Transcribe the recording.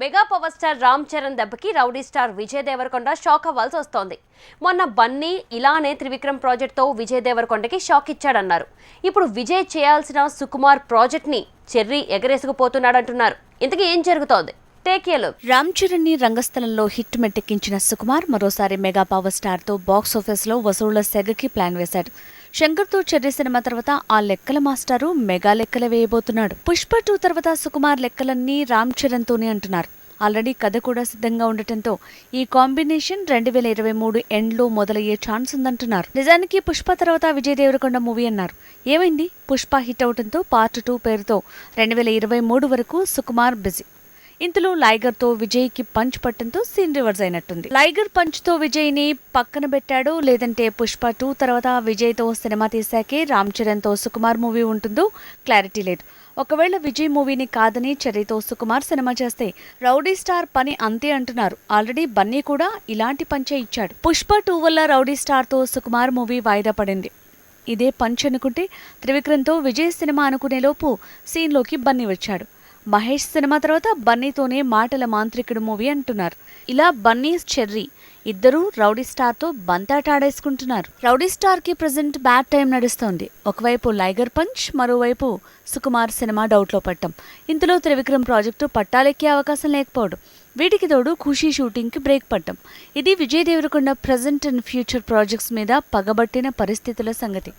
Mega power star Ram Charan దెబ్బకి rowdy star Vijay Deverakonda shock అవ్వాల్సి వస్తోంది. మొన్న బన్నీ ఇలానే త్రివిక్రమ్ ప్రాజెక్ట్తో విజయ్ దేవరకొండకి షాక్ ఇచ్చాడన్నారు. ఇప్పుడు విజయ్ చేయాల్సిన సుకుమార్ ప్రాజెక్ట్ని చెర్రీ ఎగరేసుకుపోతున్నాడంటున్నారు. ఇంతకీ ఏం జరుగుతోంది? టేక్ ఏ లుక్ రామ్ చరణ్ని రంగస్థలంలో హిట్ మెట్టెక్కించిన సుకుమార్ మరోసారి మెగా పవర్ స్టార్తో బాక్స్ ఆఫీస్లో వసూళ్ళ సెగకి ప్లాన్ వేశాడు. శంకర్తో చెర్రీ సినిమా తర్వాత ఆ లెక్కల మాస్టారు మెగా లెక్కలు వేయబోతున్నాడు. పుష్ప టూ తర్వాత సుకుమార్ లెక్కలన్నీ రామ్ చరణ్ తోనే అంటున్నారు. ఆల్రెడీ కథ కూడా సిద్ధంగా ఉండటంతో ఈ కాంబినేషన్ రెండు వేల ఇరవై మూడు ఎండ్లో మొదలయ్యే ఛాన్స్ ఉందంటున్నారు. నిజానికి పుష్ప తర్వాత విజయ్ దేవరకొండ మూవీ అన్నారు. ఏమైంది? పుష్ప హిట్ అవడంతో పార్ట్ టూ పేరుతో రెండు వేల ఇరవై మూడు వరకు సుకుమార్ బిజీ. ఇంతలో లైగర్తో విజయ్కి పంచ్ పట్టంతో సీన్ రివర్స్ అయినట్టుంది. లైగర్ పంచ్తో విజయ్ని పక్కన పెట్టాడు. లేదంటే పుష్ప టూ తర్వాత విజయ్తో సినిమా తీసాకే రామ్ చరణ్తో సుకుమార్ మూవీ ఉంటుందో క్లారిటీ లేదు. ఒకవేళ విజయ్ మూవీని కాదని చెర్రీతో సుకుమార్ సినిమా చేస్తే రౌడీ స్టార్ పని అంతే అంటున్నారు. ఆల్రెడీ బన్నీ కూడా ఇలాంటి పంచే ఇచ్చాడు. పుష్ప టూ వల్ల రౌడీ స్టార్తో సుకుమార్ మూవీ వాయిదా పడింది. ఇదే పంచ్ అనుకుంటే త్రివిక్రమ్తో విజయ్ సినిమా అనుకునేలోపు సీన్లోకి బన్నీ వచ్చాడు. మహేష్ సినిమా తర్వాత బన్నీతోనే మాటల మాంత్రికుడు మూవీ అంటున్నారు. ఇలా బన్నీ చెర్రీ ఇద్దరూ రౌడీ స్టార్తో బంతాటాడేసుకుంటున్నారు రౌడీ స్టార్కి ప్రజెంట్ బ్యాడ్ టైం నడుస్తోంది. ఒకవైపు లైగర్ పంచ్ మరోవైపు సుకుమార్ సినిమా డౌట్లో పట్టం ఇంతలో త్రివిక్రమ్ ప్రాజెక్టు పట్టాలెక్కే అవకాశం లేకపోవడం. వీటికి తోడు ఖుషీ షూటింగ్కి బ్రేక్ పట్టం ఇది Vijay Deverakonda present and future projects మీద పగబట్టిన పరిస్థితుల సంగతి.